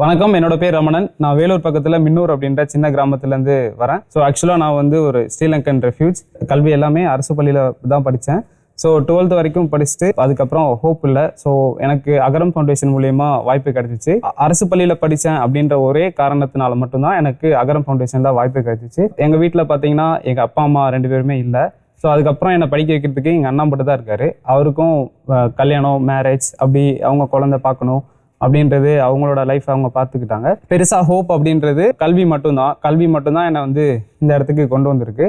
வணக்கம் என்னோட பேர் ரமணன். நான் வேலூர் பக்கத்தில் மின்னூர் அப்படின்ற சின்ன கிராமத்துலேருந்து வரேன். ஸோ ஆக்சுவலாக நான் வந்து ஒரு ஸ்ரீலங்கன் ரெஃப்யூஜ் கல்வி எல்லாமே அரசு பள்ளியில் தான் படித்தேன் ஸோ டுவெல்த் வரைக்கும் படிச்சுட்டு அதுக்கப்புறம் ஹோப் இல்லை. ஸோ எனக்கு அகரம் ஃபவுண்டேஷன் மூலயமா வாய்ப்பு கிடைச்சிச்சு. அரசு பள்ளியில் படித்தேன் அப்படின்ற ஒரே காரணத்தினால மட்டும்தான் எனக்கு அகரம் ஃபவுண்டேஷனில் வாய்ப்பு கிடைச்சிச்சு. எங்கள் வீட்டில் பார்த்தீங்கன்னா எங்கள் அப்பா அம்மா ரெண்டு பேருமே இல்லை. ஸோ அதுக்கப்புறம் என்னை படிக்க வைக்கிறதுக்கு எங்கள் அண்ணா மட்டும் தான் இருக்காரு. அவருக்கும் கல்யாணம் மேரேஜ் அப்படி அவங்க குழந்தை பார்க்கணும். அப்படின்றது அவங்களோட லைஃப் அவங்க பார்த்துக்கிட்டாங்க. பெருசாக ஹோப் அப்படின்றது கல்வி மட்டும்தான். கல்வி மட்டும்தான் என்னை வந்து இந்த இடத்துக்கு கொண்டு வந்திருக்கு.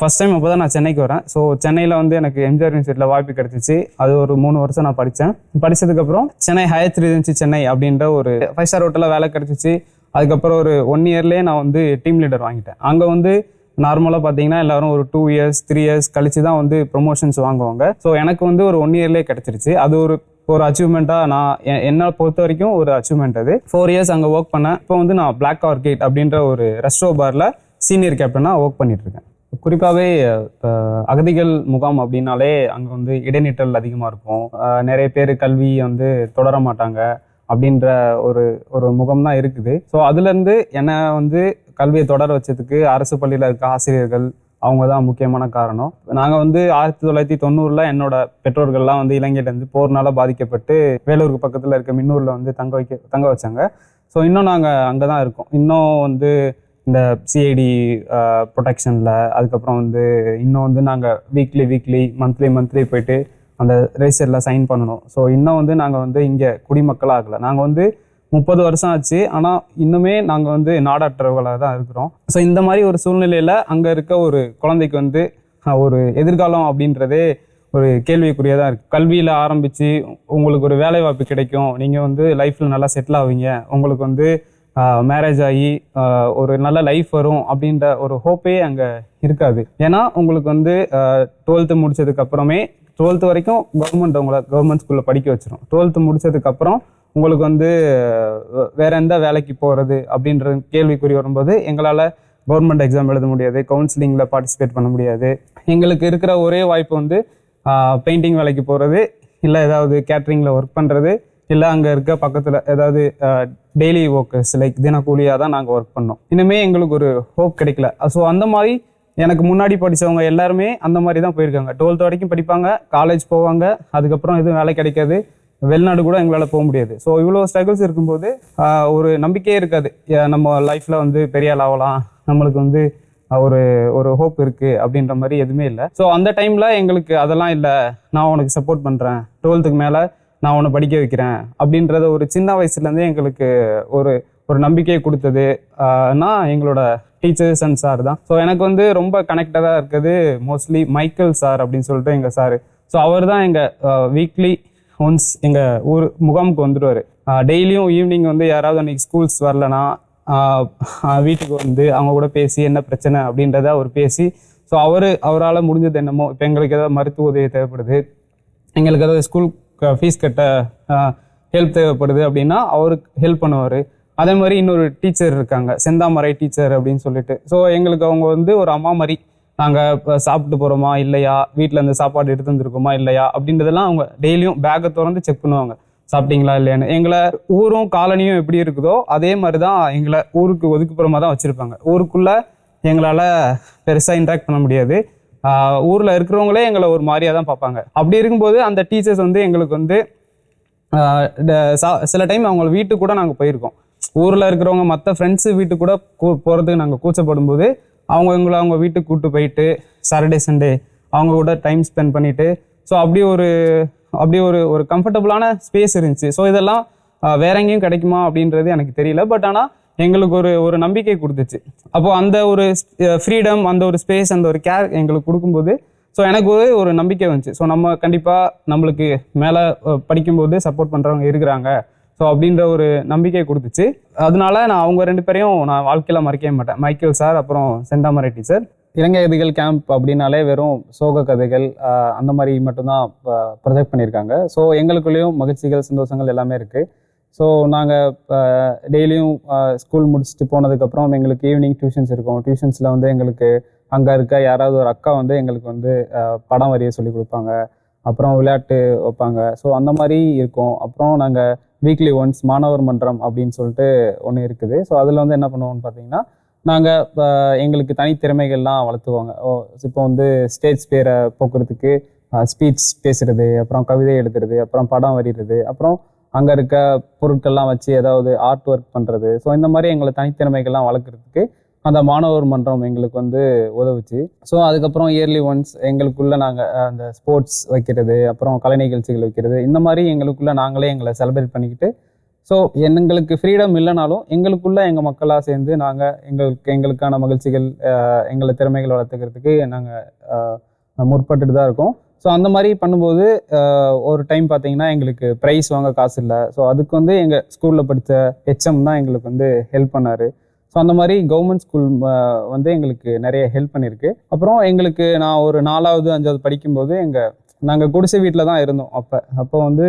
ஃபஸ்ட் டைம் அப்போ தான் நான் சென்னைக்கு வரேன். ஸோ சென்னையில் வந்து எனக்கு எம்ஜிஆர் யூனிவர்சிட்டியில் வாய்ப்பு கிடச்சிச்சு. அது ஒரு மூணு வருஷம் நான் படித்தேன் படிச்சதுக்கப்புறம் சென்னை ஹயத் ரெஜென்சி சென்னை அப்படின்ற ஒரு ஃபைவ் ஸ்டார் ஹோட்டலில் வேலை கிடச்சிச்சு. அதுக்கப்புறம் ஒரு ஒன் இயர்லேயே நான் வந்து டீம் லீடர் வாங்கிட்டேன். அங்கே வந்து நார்மலாக பார்த்தீங்கன்னா எல்லாரும் ஒரு டூ இயர்ஸ் த்ரீ இயர்ஸ் கழிச்சு தான் வந்து ப்ரொமோஷன்ஸ் வாங்குவாங்க. ஸோ எனக்கு வந்து ஒரு ஒன் இயர்லேயே கிடச்சிருச்சு. அது ஒரு ஒரு அச்சீவ்மெண்ட்டாக நான் எ- என்னை பொறுத்த வரைக்கும் ஒரு அச்சீவ்மெண்ட் அது. ஃபோர் இயர்ஸ் அங்கே ஒர்க் பண்ணேன். இப்போ வந்து நான் பிளாக் ஆர்கேட் அப்படின்ற ஒரு ரெஸ்டோ பாரில் சீனியர் கேப்டனாக ஒர்க் பண்ணிகிட்ருக்கேன் இருக்கேன். குறிப்பாகவே அகதிகள் முகாம் அப்படின்னாலே அங்கே வந்து இடைநிற்றல் அதிகமாக இருக்கும். நிறைய பேர் கல்வி வந்து தொடர மாட்டாங்க அப்படின்ற ஒரு ஒரு முகம் தான் இருக்குது. ஸோ அதுலேருந்து என்னை வந்து கல்வியை தொடர வச்சதுக்கு அரசு பள்ளியில் இருக்க ஆசிரியர்கள் அவங்க தான் முக்கியமான காரணம். நாங்கள் வந்து ஆயிரத்தி தொள்ளாயிரத்தி தொண்ணூறில் என்னோட பெற்றோர்கள்லாம் வந்து இலங்கையிலேருந்து போர்னால பாதிக்கப்பட்டு வேலூருக்கு பக்கத்தில் இருக்க மின்னூரில் வந்து தங்க வைக்க தங்க வச்சாங்க. ஸோ இன்னும் நாங்கள் அங்கே தான் இருக்கோம். இன்னும் வந்து இந்த சிஐடி ப்ரொடெக்ஷனில் அதுக்கப்புறம் வந்து இன்னும் வந்து நாங்கள் வீக்லி வீக்லி மந்த்லி மந்த்லி போயிட்டு அந்த ரெஜிஸ்டரில் சைன் பண்ணணும். ஸோ இன்னும் வந்து நாங்கள் வந்து இங்கே குடிமக்களாக ஆகலை நாங்கள் வந்து முப்பது வருஷம் ஆச்சு. ஆனால் இன்னுமே நாங்கள் வந்து நாடாற்றவர்களாக தான் இருக்கிறோம். ஸோ இந்த மாதிரி ஒரு சூழ்நிலையில் அங்கே இருக்க ஒரு குழந்தைக்கு வந்து ஒரு எதிர்காலம் அப்படின்றதே ஒரு கேள்விக்குரியதாக இருக்குது கல்வியில் ஆரம்பித்து உங்களுக்கு ஒரு வேலை வாய்ப்பு கிடைக்கும். நீங்கள் வந்து லைஃப்பில் நல்லா செட்டில் ஆவீங்க. உங்களுக்கு வந்து மேரேஜ் ஆகி ஒரு நல்ல லைஃப் வரும் அப்படின்ற ஒரு ஹோப்பே அங்கே இருக்காது. ஏன்னா உங்களுக்கு வந்து டுவெல்த்து முடித்ததுக்கப்புறமே டுவெல்த்து வரைக்கும் கவர்மெண்ட் உங்களை கவர்மெண்ட் ஸ்கூலில் படிக்க வச்சிடும் டுவெல்த்து முடித்ததுக்கப்புறம் உங்களுக்கு வந்து வேற எந்த வேலைக்கு போகிறது அப்படின்ற கேள்விக்குறி வரும்போது எங்களால் கவர்மெண்ட் எக்ஸாம் எழுத முடியாது கவுன்சிலிங்கில் பார்ட்டிசிபேட் பண்ண முடியாது. எங்களுக்கு இருக்கிற ஒரே வாய்ப்பு வந்து பெயிண்டிங் வேலைக்கு போகிறது இல்லை ஏதாவது கேட்ரிங்கில் ஒர்க் பண்ணுறது இல்லை அங்கே இருக்க பக்கத்தில் ஏதாவது டெய்லி ஒர்க்கர்ஸ் லைக் தினக்கூலியாக தான் நாங்கள் ஒர்க் பண்ணோம். இனிமேல் எங்களுக்கு ஒரு ஹோப் கிடைக்கல. ஸோ அந்த மாதிரி எனக்கு முன்னாடி படித்தவங்க எல்லாருமே அந்த மாதிரி தான் போயிருக்காங்க. டுவெல்த் வரைக்கும் படிப்பாங்க காலேஜ் போவாங்க அதுக்கப்புறம் எதுவும் வேலை கிடைக்காது. வெளிநாடு கூட எங்களால் போக முடியாது. ஸோ இவ்வளோ ஸ்ட்ரகிள்ஸ் இருக்கும்போது ஒரு நம்பிக்கையே இருக்காது. நம்ம லைஃப்பில் வந்து பெரிய ஆள் ஆகலாம். நம்மளுக்கு வந்து ஒரு ஒரு ஹோப் இருக்குது அப்படின்ற மாதிரி எதுவுமே இல்லை. ஸோ அந்த டைமில் எங்களுக்கு அதெல்லாம் இல்லை. நான் உனக்கு சப்போர்ட் பண்ணுறேன் டுவெல்த்துக்கு மேலே நான் உன்னை படிக்க வைக்கிறேன். அப்படின்றத ஒரு சின்ன வயசுலேருந்தே எங்களுக்கு ஒரு ஒரு நம்பிக்கையை கொடுத்தது. எங்களோட டீச்சர்ஸ் அண்ட் சார் தான். ஸோ எனக்கு வந்து ரொம்ப கனெக்டடாக இருக்குது மோஸ்ட்லி மைக்கேல் சார் அப்படின்னு சொல்லிட்டு எங்கள் சார் ஸோ அவர் தான் எங்கள் வீக்லி ஒன்ஸ் எங்கள் ஊர் முகாமுக்கு வந்துடுவார். டெய்லியும் ஈவினிங் வந்து யாராவது அன்றைக்கி ஸ்கூல்ஸ் வரலனா வீட்டுக்கு வந்து அவங்க கூட பேசி என்ன பிரச்சனை அப்படின்றத அவர் பேசி ஸோ அவர் அவரால் முடிஞ்சது என்னமோ இப்போ எங்களுக்கு ஏதாவது மருத்துவ உதவி தேவைப்படுது எங்களுக்கு ஏதாவது ஸ்கூல் ஃபீஸ் கட்ட ஹெல்ப் தேவைப்படுது அப்படின்னா அவருக்கு ஹெல்ப் பண்ணுவார். அதே மாதிரி இன்னொரு டீச்சர் இருக்காங்க செந்தாமரை டீச்சர் அப்படின்னு சொல்லிட்டு. ஸோ எங்களுக்கு அவங்க வந்து ஒரு அம்மா மாதிரி நாங்கள் சாப்பிட்டு போகிறோமா இல்லையா? வீட்டில் இந்த சாப்பாடு எடுத்து வந்துருக்கோமா? இல்லையா? அப்படின்றதெல்லாம் அவங்க டெய்லியும் பேக்கை திறந்து செக் பண்ணுவாங்க. சாப்பிட்டீங்களா? இல்லையான்னு. எங்களை ஊரும் காலனியும் எப்படி இருக்குதோ அதே மாதிரி தான் எங்களை ஊருக்கு ஒதுக்குப்புறமா தான் வச்சுருப்பாங்க. ஊருக்குள்ளே எங்களால் பெருசாக இன்ட்ராக்ட் பண்ண முடியாது. ஊரில் இருக்கிறவங்களே எங்களை ஒரு மாதிரியாக தான் பார்ப்பாங்க. அப்படி இருக்கும்போது அந்த டீச்சர்ஸ் வந்து எங்களுக்கு வந்து ட- சா- சில டைம் அவங்க வீட்டுக்கு கூட நாங்கள் போயிருக்கோம். ஊரில் இருக்கிறவங்க மற்ற ஃப்ரெண்ட்ஸு வீட்டுக்கு கூட கூ- போகிறதுக்கு நாங்கள் கூச்சப்படும் போது அவங்க எங்களை அவங்க வீட்டுக்கு கூப்பிட்டு போயிட்டு சாட்டர்டே சண்டே அவங்க கூட டைம் ஸ்பெண்ட் பண்ணிவிட்டு ஸோ அப்படி ஒரு அப்படி ஒரு ஒரு கம்ஃபர்டபுளான ஸ்பேஸ் இருந்துச்சு. ஸோ இதெல்லாம் வேற எங்கேயும் கிடைக்குமா அப்படின்றது எனக்கு தெரியல. பட் ஆனால் எங்களுக்கு ஒரு ஒரு நம்பிக்கை கொடுத்துச்சு. அப்போது அந்த ஒரு ஃப்ரீடம் அந்த ஒரு ஸ்பேஸ் அந்த ஒரு கேர் எங்களுக்கு கொடுக்கும்போது ஸோ எனக்கு ஒரு ஒரு நம்பிக்கை வந்துச்சு. ஸோ நம்ம கண்டிப்பாக நம்மளுக்கு மேலே படிக்கும்போது சப்போர்ட் பண்ணுறவங்க இருக்கிறாங்க. ஸோ அப்படின்ற ஒரு நம்பிக்கை கொடுத்துச்சு. அதனால நான் அவங்க ரெண்டு பேரையும் நான் வாழ்க்கையில் மறக்கவே மாட்டேன். மைக்கேல் சார் அப்புறம் செந்தாமரை டீச்சர் இலங்கை கதைகள் கேம்ப் அப்படின்னாலே வெறும் சோக கதைகள் அந்த மாதிரி மட்டும்தான் ப்ரொஜெக்ட் பண்ணியிருக்காங்க. ஸோ எங்களுக்குள்ளேயும் மகிழ்ச்சிகள் சந்தோஷங்கள் எல்லாமே இருக்குது ஸோ நாங்கள் டெய்லியும் ஸ்கூல் முடிச்சுட்டு போனதுக்கப்புறம் எங்களுக்கு ஈவினிங் டியூஷன்ஸ் இருக்கும். டியூஷன்ஸில் வந்து எங்களுக்கு அங்கே இருக்க யாராவது ஒரு அக்கா வந்து எங்களுக்கு வந்து படம் வரைய சொல்லி கொடுப்பாங்க. அப்புறம் விளையாட்டு வைப்பாங்க. ஸோ அந்த மாதிரி இருக்கும். அப்புறம் நாங்கள் வீக்லி ஒன்ஸ் மாணவர் மன்றம் அப்படின்னு சொல்லிட்டு ஒன்று இருக்குது. ஸோ அதில் வந்து என்ன பண்ணுவோம்னு பார்த்தீங்கன்னா நாங்கள் எங்களுக்கு தனித்திறமைகள்லாம் வளர்த்துவாங்க ஓ இப்போ வந்து ஸ்டேஜ் பேரை போக்குறதுக்கு ஸ்பீச் பேசுறது அப்புறம் கவிதை எழுதுறது அப்புறம் படம் வரைகிறது அப்புறம் அங்கே இருக்க பொருட்கள்லாம் வச்சு ஏதாவது ஆர்ட் ஒர்க் பண்ணுறது ஸோ இந்த மாதிரி எங்களை தனித்திறமைகள்லாம் வளர்க்குறதுக்கு அந்த மாணவர் மன்றம் எங்களுக்கு வந்து உதவுச்சு. ஸோ அதுக்கப்புறம் இயர்லி ஒன்ஸ் எங்களுக்குள்ளே நாங்கள் அந்த ஸ்போர்ட்ஸ் வைக்கிறது அப்புறம் கலை நிகழ்ச்சிகள் வைக்கிறது இந்த மாதிரி எங்களுக்குள்ளே நாங்களே எங்களை செலிப்ரேட் பண்ணிக்கிட்டு ஸோ எங்களுக்கு ஃப்ரீடம் இல்லைனாலும் எங்களுக்குள்ளே எங்கள் மக்களாக சேர்ந்து நாங்கள் எங்களுக்கு எங்களுக்கான மகிழ்ச்சிகள் எங்களை திறமைகள் வளர்த்துக்கிறதுக்கு நாங்கள் முற்பட்டுட்டு தான் இருக்கோம். ஸோ அந்த மாதிரி பண்ணும்போது ஒரு டைம் பார்த்தீங்கன்னா எங்களுக்கு ப்ரைஸ் வாங்க காசு இல்லை. ஸோ அதுக்கு வந்து எங்கள் ஸ்கூலில் படித்த ஹெச்எம் தான் எங்களுக்கு வந்து ஹெல்ப் பண்ணார். ஸோ அந்த மாதிரி கவர்மெண்ட் ஸ்கூல் வந்து எங்களுக்கு நிறைய ஹெல்ப் பண்ணியிருக்கு அப்புறம் எங்களுக்கு நான் ஒரு நாலாவது அஞ்சாவது படிக்கும்போது எங்கள் நாங்கள் குடிசை வீட்டில் தான் இருந்தோம் அப்போ. அப்போ வந்து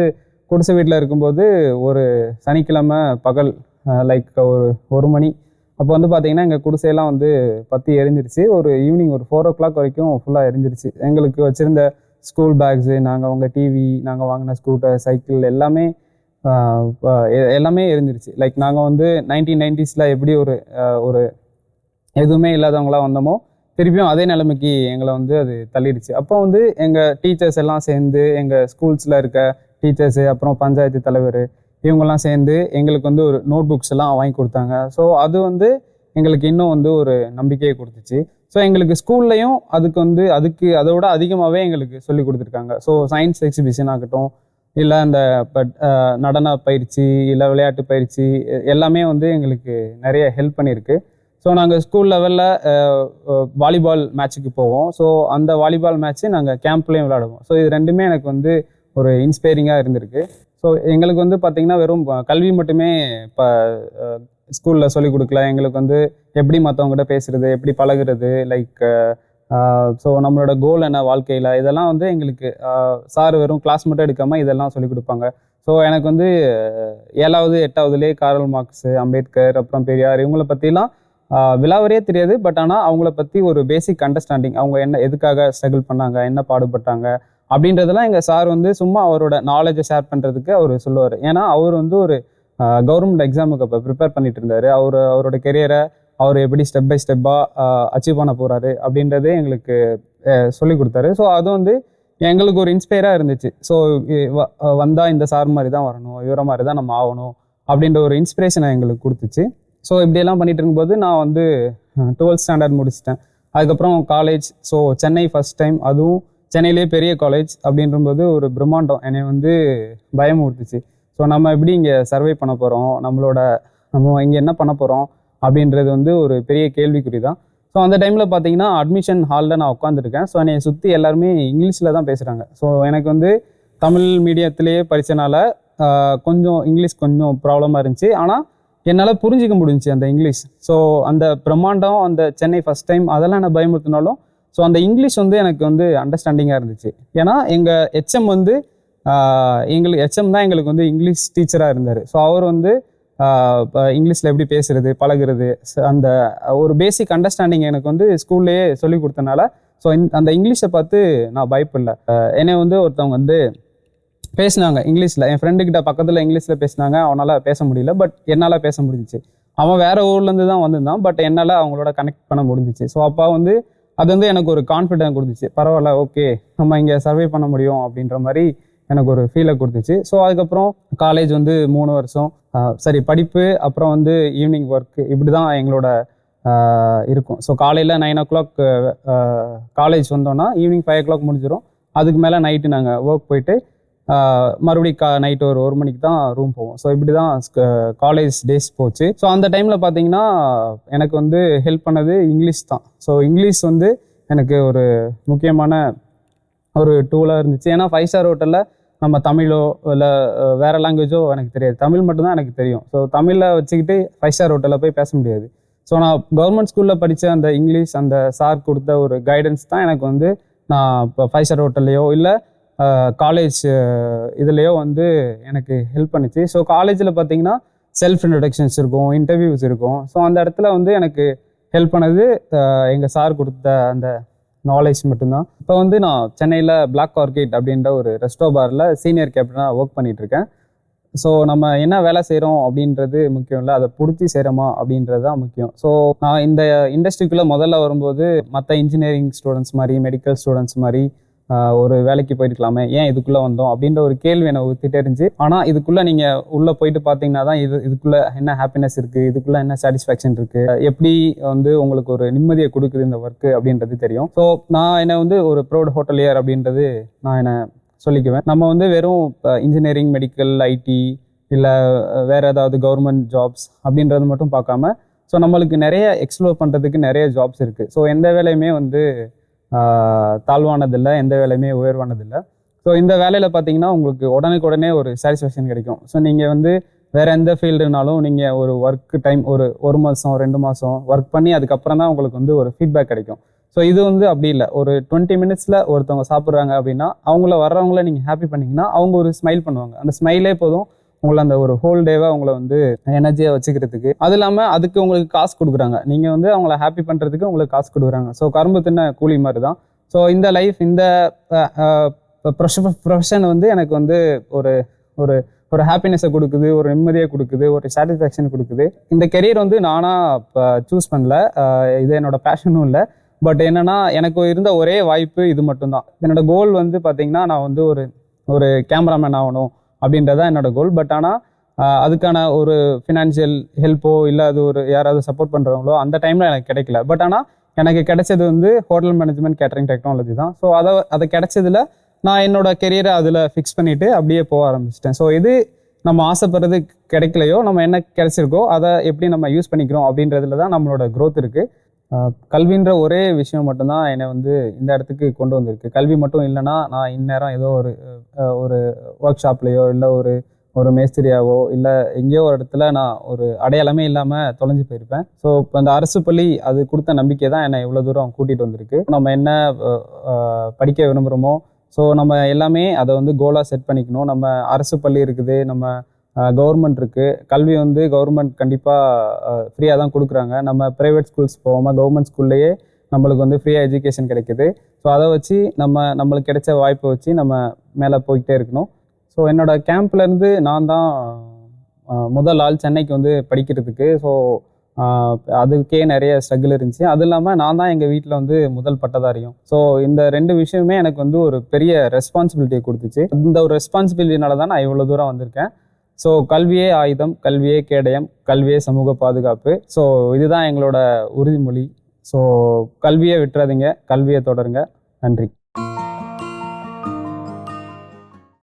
குடிசை வீட்டில் இருக்கும்போது ஒரு சனிக்கிழமை பகல் லைக் ஒரு ஒரு மணி. அப்போ வந்து பார்த்தீங்கன்னா எங்கள் குடிசையெல்லாம் வந்து பற்றி எரிஞ்சிருச்சு. ஒரு ஈவினிங் ஒரு ஃபோர் ஓ கிளாக் வரைக்கும் ஃபுல்லாக எரிஞ்சிருச்சு. எங்களுக்கு வச்சுருந்த ஸ்கூல் பேக்ஸு நாங்கள் அவங்க டிவி நாங்கள் வாங்கின ஸ்கூட்டர் சைக்கிள் எல்லாமே எல்லாமே எரிஞ்சிருச்சு லைக் நாங்கள் வந்து நைன்டீன் நைன்டிஸில் எப்படி ஒரு ஒரு எதுவுமே இல்லாதவங்களா வந்தோமோ திருப்பியும் அதே நிலைமைக்கு எங்களை வந்து அது தள்ளிடுச்சு. அப்போ வந்து எங்கள் டீச்சர்ஸ் எல்லாம் சேர்ந்து எங்கள் ஸ்கூல்ஸில் இருக்க டீச்சர்ஸு அப்புறம் பஞ்சாயத்து தலைவர் இவங்கெல்லாம் சேர்ந்து எங்களுக்கு வந்து ஒரு நோட் புக்ஸ் எல்லாம் வாங்கி கொடுத்தாங்க. ஸோ அது வந்து எங்களுக்கு இன்னும் வந்து ஒரு நம்பிக்கையை கொடுத்துச்சு. ஸோ எங்களுக்கு ஸ்கூல்லையும் அதுக்கு வந்து அதுக்கு அதோட அதிகமாகவே எங்களுக்கு சொல்லி கொடுத்துருக்காங்க. ஸோ சயின்ஸ் எக்ஸிபிஷன் ஆகட்டும் இல்லை அந்த பட் நடன பயிற்சி இல்லை விளையாட்டு பயிற்சி எல்லாமே வந்து எங்களுக்கு நிறைய ஹெல்ப் பண்ணியிருக்கு ஸோ நாங்கள் ஸ்கூல் லெவலில் வாலிபால் மேட்ச்சுக்கு போவோம். ஸோ அந்த வாலிபால் மேட்ச்சு நாங்கள் கேம்ப்லேயும் விளையாடுவோம். ஸோ இது ரெண்டுமே எனக்கு வந்து ஒரு இன்ஸ்பைரிங்காக இருந்திருக்கு. ஸோ எங்களுக்கு வந்து பார்த்திங்கன்னா வெறும் கல்வி மட்டுமே இப்போ ஸ்கூலில் சொல்லிக் கொடுக்கல. எங்களுக்கு வந்து எப்படி மற்றவங்ககிட்ட பேசுகிறது எப்படி பழகுறது லைக் ஸோ நம்மளோட கோல் என்ன வாழ்க்கையில்? இதெல்லாம் வந்து எங்களுக்கு சார் வெறும் கிளாஸ் மட்டும் எடுக்காமல் இதெல்லாம் சொல்லிக் கொடுப்பாங்க. ஸோ எனக்கு வந்து ஏழாவது எட்டாவதுலேயே காரல் மார்க்ஸ் அம்பேத்கர் அப்புறம் பெரியார் இவங்கள பற்றிலாம் விழாவரே தெரியாது. பட் ஆனால் அவங்கள பற்றி ஒரு பேசிக் அண்டர்ஸ்டாண்டிங் அவங்க என்ன எதுக்காக ஸ்ட்ரகிள் பண்ணாங்க என்ன பாடுபட்டாங்க அப்படின்றதெல்லாம் எங்கள் சார் வந்து சும்மா அவரோட நாலேஜை ஷேர் பண்ணுறதுக்கு அவர் சொல்லுவார். ஏன்னா அவர் வந்து ஒரு கவர்மெண்ட் எக்ஸாமுக்கு அப்போ ப்ரிப்பேர் பண்ணிட்டு இருந்தார். அவர் அவரோட கெரியரை அவர் எப்படி ஸ்டெப் பை ஸ்டெப்பாக அச்சீவ் பண்ண போகிறாரு அப்படின்றதே எங்களுக்கு சொல்லி கொடுத்தாரு. ஸோ அது வந்து எங்களுக்கு ஒரு இன்ஸ்பயராக இருந்துச்சு. ஸோ வந்தால் இந்த சார் மாதிரி தான் வரணும் இவர மாதிரி தான் நம்ம ஆகணும் அப்படின்ற ஒரு இன்ஸ்பிரேஷனை எங்களுக்கு கொடுத்துச்சு. ஸோ இப்படியெல்லாம் பண்ணிட்டு இருக்கும்போது நான் வந்து டுவெல்த் ஸ்டாண்டர்ட் முடிச்சிட்டேன். அதுக்கப்புறம் college so Chennai first time அதுவும் சென்னையிலேயே பெரிய காலேஜ் அப்படின்றபோது ஒரு பிரம்மாண்டம். என்னை வந்து பயமுறுத்துச்சு. ஸோ நம்ம எப்படி இங்கே சர்வை பண்ண போகிறோம் நம்மளோட நம்ம இங்கே என்ன பண்ண போகிறோம் அப்படின்றது வந்து ஒரு பெரிய கேள்விக்குறி தான் ஸோ அந்த டைமில் பார்த்தீங்கன்னா அட்மிஷன் ஹாலில் நான் உட்காந்துருக்கேன் ஸோ என்னை சுற்றி எல்லாருமே இங்கிலீஷில் தான் பேசுகிறாங்க ஸோ எனக்கு வந்து தமிழ் மீடியத்திலேயே படித்தனால கொஞ்சம் இங்கிலீஷ் கொஞ்சம் ப்ராப்ளமாக இருந்துச்சு. ஆனால் என்னால் புரிஞ்சிக்க முடிஞ்சுச்சு அந்த இங்கிலீஷ். ஸோ அந்த பிரம்மாண்டம் அந்த சென்னை ஃபஸ்ட் டைம் அதெல்லாம் என்ன பயமுறுத்தினாலும் ஸோ அந்த இங்கிலீஷ் வந்து எனக்கு வந்து அண்டர்ஸ்டாண்டிங்காக இருந்துச்சு. ஏன்னா எங்கள் ஹெச்எம் வந்து எங்களுக்கு ஹெச்எம் தான் எங்களுக்கு வந்து இங்கிலீஷ் டீச்சராக இருந்தார். ஸோ அவர் வந்து இங்கிலீஷில் எப்படி பேசுறது பழகுறது அந்த ஒரு பேசிக் அண்டர்ஸ்டாண்டிங் எனக்கு வந்து ஸ்கூல்லேயே சொல்லி கொடுத்தனால ஸோ அந்த இங்கிலீஷை பார்த்து நான் பயப்படல என்னை வந்து ஒருத்தவங்க வந்து பேசினாங்க இங்கிலீஷில். என் ஃப்ரெண்டு கிட்ட பக்கத்தில் இங்கிலீஷில் பேசினாங்க அவனால் பேச முடியல பட் என்னால் பேச முடிஞ்சிச்சு. அவன் வேறு ஊர்லேருந்து தான் வந்திருந்தான் பட் என்னால் அவங்களோட கனெக்ட் பண்ண முடிஞ்சிச்சு. ஸோ அப்போ வந்து அது வந்து எனக்கு ஒரு கான்ஃபிடென்ட் கொடுத்துச்சு. பரவாயில்ல ஓகே நம்ம இங்கே சர்வே பண்ண முடியும் அப்படின்ற மாதிரி எனக்கு ஒரு ஃபீலை கொடுத்துச்சு. ஸோ அதுக்கப்புறம் காலேஜ் வந்து மூணு வருஷம். சரி படிப்பு அப்புறம் வந்து ஈவினிங் ஒர்க் இப்படி தான் எங்களோட இருக்கும். ஸோ காலையில் நைன் ஓ கிளாக் காலேஜ் வந்தோன்னா ஈவினிங் ஃபைவ் ஓ கிளாக் முடிஞ்சிடும் அதுக்கு மேலே நைட்டு நாங்கள் ஒர்க் போயிட்டு மறுபடியும் கா நைட்டு ஒரு ஒரு மணிக்கு தான் ரூம் போவோம். ஸோ இப்படி தான் காலேஜ் டேஸ் போச்சு. ஸோ அந்த டைமில் பார்த்தீங்கன்னா எனக்கு வந்து ஹெல்ப் பண்ணது இங்கிலீஷ் தான். ஸோ இங்கிலீஷ் வந்து எனக்கு ஒரு முக்கியமான ஒரு டூலாக இருந்துச்சு. ஏன்னா ஃபைவ் ஸ்டார் ஹோட்டலில் நம்ம தமிழோ இல்லை வேறு லாங்குவேஜோ எனக்கு தெரியாது. தமிழ் மட்டும்தான் எனக்கு தெரியும். ஸோ தமிழில் வச்சுக்கிட்டு ஃபைவ் ஸ்டார் ஹோட்டலில் போய் பேச முடியாது. ஸோ நான் கவர்மெண்ட் ஸ்கூலில் படித்த அந்த இங்கிலீஷ் அந்த சார் கொடுத்த ஒரு கைடன்ஸ் தான் எனக்கு வந்து நான் இப்போ ஃபைவ் ஸ்டார் ஹோட்டல்லையோ இல்லை காலேஜ் இதுலேயோ வந்து எனக்கு ஹெல்ப் பண்ணுச்சு. ஸோ காலேஜில் பார்த்தீங்கன்னா செல்ஃப் இன்ட்ரடக்ஷன்ஸ் இருக்கும் இன்டர்வியூஸ் இருக்கும். ஸோ அந்த இடத்துல வந்து எனக்கு ஹெல்ப் பண்ணது எங்கள் சார் கொடுத்த அந்த நாலேஜ் மட்டும்தான். இப்போ வந்து நான் சென்னையில் பிளாக் ஆர்கிட் அப்படின்ற ஒரு ரெஸ்டோ பாரில் சீனியர் கேப்டனாக ஒர்க் பண்ணிகிட்ருக்கேன் ஸோ நம்ம என்ன வேலை செய்கிறோம் அப்படின்றது முக்கியம் இல்லை. அதை பிடிச்சி செய்கிறோமா அப்படின்றது தான் முக்கியம். ஸோ நான் இந்த இண்டஸ்ட்ரிக்குள்ளே முதல்ல வரும்போது மற்ற இன்ஜினியரிங் ஸ்டூடெண்ட்ஸ் மாதிரி மெடிக்கல் ஸ்டூடெண்ட்ஸ் மாதிரி ஒரு வேலைக்கு போயிருக்கலாமே ஏன் இதுக்குள்ளே வந்தோம் அப்படின்ற ஒரு கேள்வி எனக்கு ஒத்திட்டே இருந்துச்சு. ஆனால் இதுக்குள்ளே நீங்கள் உள்ளே போயிட்டு பார்த்தீங்கன்னா தான் இது இதுக்குள்ளே என்ன ஹாப்பினஸ் இருக்குது இதுக்குள்ளே என்ன சாட்டிஸ்ஃபேக்ஷன் இருக்குது எப்படி வந்து உங்களுக்கு ஒரு நிம்மதியை கொடுக்குது இந்த ஒர்க்கு அப்படின்றது தெரியும். ஸோ நான் என்ன வந்து ஒரு ப்ரௌட் ஹோட்டலியர் அப்படின்றது நான் என்ன சொல்லிக்குவேன். நம்ம வந்து வெறும் இன்ஜினியரிங் மெடிக்கல் ஐடி இல்லை வேற ஏதாவது கவர்மெண்ட் ஜாப்ஸ் அப்படின்றது மட்டும் பார்க்காம ஸோ நம்மளுக்கு நிறைய எக்ஸ்ப்ளோர் பண்ணுறதுக்கு நிறைய ஜாப்ஸ் இருக்குது ஸோ எந்த வேலையுமே வந்து தாழ்வானதில்லை எந்த வேலையுமே உயர்வானதில்லை. ஸோ இந்த வேலையில் பார்த்தீங்கன்னா உங்களுக்கு உடனுக்கு உடனே ஒரு சாட்டிஸ்ஃபேக்ஷன் கிடைக்கும். ஸோ நீங்கள் வந்து வேறு எந்த ஃபீல்டுனாலும் நீங்கள் ஒரு ஒர்க் டைம் ஒரு ஒரு மாதம் ரெண்டு மாதம் ஒர்க் பண்ணி அதுக்கப்புறம் தான் உங்களுக்கு வந்து ஒரு ஃபீட்பேக் கிடைக்கும். ஸோ இது வந்து அப்படி இல்லை. ஒரு டுவெண்ட்டி மினிட்ஸில் ஒருத்தவங்க சாப்பிட்றாங்க அப்படின்னா அவங்கள வர்றவங்கள நீங்கள் ஹாப்பி பண்ணிங்கன்னா அவங்க ஒரு ஸ்மைல் பண்ணுவாங்க. அந்த ஸ்மைலே போதும். உங்களை அந்த ஒரு ஹோல் டேவாக உங்களை வந்து எனர்ஜியாக வச்சுக்கிறதுக்கு. அது இல்லாமல் அதுக்கு உங்களுக்கு காசு கொடுக்குறாங்க. நீங்கள் வந்து அவங்கள ஹாப்பி பண்ணுறதுக்கு உங்களுக்கு காசு கொடுக்குறாங்க. ஸோ கரும்பு தின்ன கூலி மாதிரி தான் ஸோ இந்த லைஃப் இந்த ப்ரொஃபஷன் வந்து எனக்கு வந்து ஒரு ஒரு ஒரு ஹாப்பினஸை கொடுக்குது ஒரு நிம்மதியை கொடுக்குது ஒரு சாட்டிஸ்ஃபேக்ஷன் கொடுக்குது. இந்த கெரியர் வந்து நானாக இப்போ சூஸ் பண்ணல. இது என்னோட பேஷனும் இல்லை. பட் என்னன்னா எனக்கு இருந்த ஒரே வாய்ப்பு இது மட்டும்தான். என்னோட கோல் வந்து பார்த்திங்கன்னா நான் வந்து ஒரு ஒரு கேமராமேன் ஆகணும். அப்படின்றது தான் என்னோட கோல் பட் ஆனால் அதுக்கான ஒரு ஃபினான்ஷியல் ஹெல்ப்போ இல்லை அது ஒரு யாராவது சப்போர்ட் பண்ணுறவங்களோ அந்த டைமில் எனக்கு கிடைக்கல. பட் ஆனால் எனக்கு கிடைச்சது வந்து ஹோட்டல் மேனேஜ்மெண்ட் கேட்டரிங் டெக்னாலஜி தான். ஸோ அதை அதை கிடைச்சதில் நான் என்னோட கெரியரை அதில் ஃபிக்ஸ் பண்ணிவிட்டு அப்படியே போக ஆரம்பிச்சிட்டேன். ஸோ இது நம்ம ஆசைப்படுறது கிடைக்கலையோ நம்ம என்ன கிடைச்சிருக்கோ அதை எப்படி நம்ம யூஸ் பண்ணிக்கிறோம் அப்படின்றதுல தான் நம்மளோட க்ரோத் இருக்குது கல்வின்ற ஒரே விஷயம் மட்டும்தான் என்னை வந்து இந்த இடத்துக்கு கொண்டு வந்திருக்கு. கல்வி மட்டும் இல்லைன்னா நான் இந்நேரம் ஏதோ ஒரு ஒரு ஒர்க் ஷாப்லேயோ இல்லை ஒரு ஒரு மேஸ்திரியாவோ இல்லை எங்கேயோ ஒரு இடத்துல நான் ஒரு அடையாளமே இல்லாமல் தொலைஞ்சு போயிருப்பேன். ஸோ இப்போ அந்த அரசு பள்ளி அது கொடுத்த நம்பிக்கை தான் என்னை இவ்வளோ தூரம் கூட்டிகிட்டு வந்திருக்கு. நம்ம என்ன படிக்க விரும்புகிறோமோ ஸோ நம்ம எல்லாமே அதை வந்து கோலாக செட் பண்ணிக்கணும். நம்ம அரசு பள்ளி இருக்குது. நம்ம கவர்மெண்ட் இருக்குது கல்வி வந்து கவர்மெண்ட் கண்டிப்பாக ஃப்ரீயாக தான் கொடுக்குறாங்க. நம்ம ப்ரைவேட் ஸ்கூல்ஸ் போகாமல் கவர்மெண்ட் ஸ்கூல்லையே நம்மளுக்கு வந்து ஃப்ரீயாக எஜுகேஷன் கிடைக்குது. ஸோ அதை வச்சு நம்ம நம்மளுக்கு கிடைச்ச வாய்ப்பை வச்சு நம்ம மேலே போய்கிட்டே இருக்கணும். ஸோ என்னோட கேம்ப்லேருந்து நான் தான் முதல் ஆள் சென்னைக்கு வந்து படிக்கிறதுக்கு. ஸோ அதுக்கே நிறைய ஸ்ட்ரகிள் இருந்துச்சு. அது இல்லாமல் நான் தான் எங்கள் வீட்டில் வந்து முதல் பட்டதாரியும். ஸோ இந்த ரெண்டு விஷயமே எனக்கு வந்து ஒரு பெரிய ரெஸ்பான்சிபிலிட்டியை கொடுத்துச்சு. இந்த ஒரு ரெஸ்பான்சிபிலிட்டினால தான் நான் இவ்வளோ தூரம் வந்திருக்கேன். ஸோ கல்வியே ஆயுதம் கல்வியே கேடயம் கல்வியே சமூக பாதுகாப்பு. ஸோ இதுதான் எங்களோட உறுதிமொழி. ஸோ கல்வியை விட்டுறாதீங்க கல்வியை தொடருங்க. நன்றி.